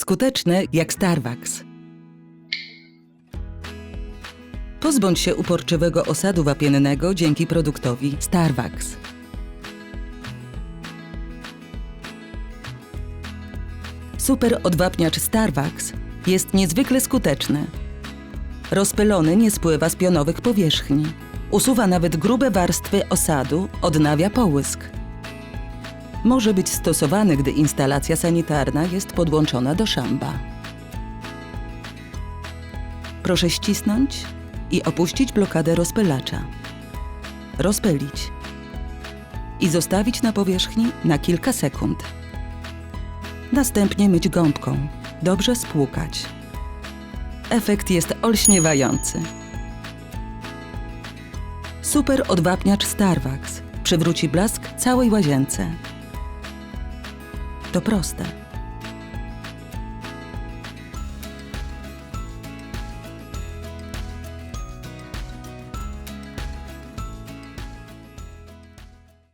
Skuteczne jak Starwax. Pozbądź się uporczywego osadu wapiennego dzięki produktowi Starwax. Super odwapniacz Starwax jest niezwykle skuteczny. Rozpylony nie spływa z pionowych powierzchni. Usuwa nawet grube warstwy osadu, odnawia połysk. Może być stosowany, gdy instalacja sanitarna jest podłączona do szamba. Proszę ścisnąć i opuścić blokadę rozpylacza. Rozpylić. I zostawić na powierzchni na kilka sekund. Następnie myć gąbką. Dobrze spłukać. Efekt jest olśniewający. Super odwapniacz Starwax przywróci blask całej łazience. To proste.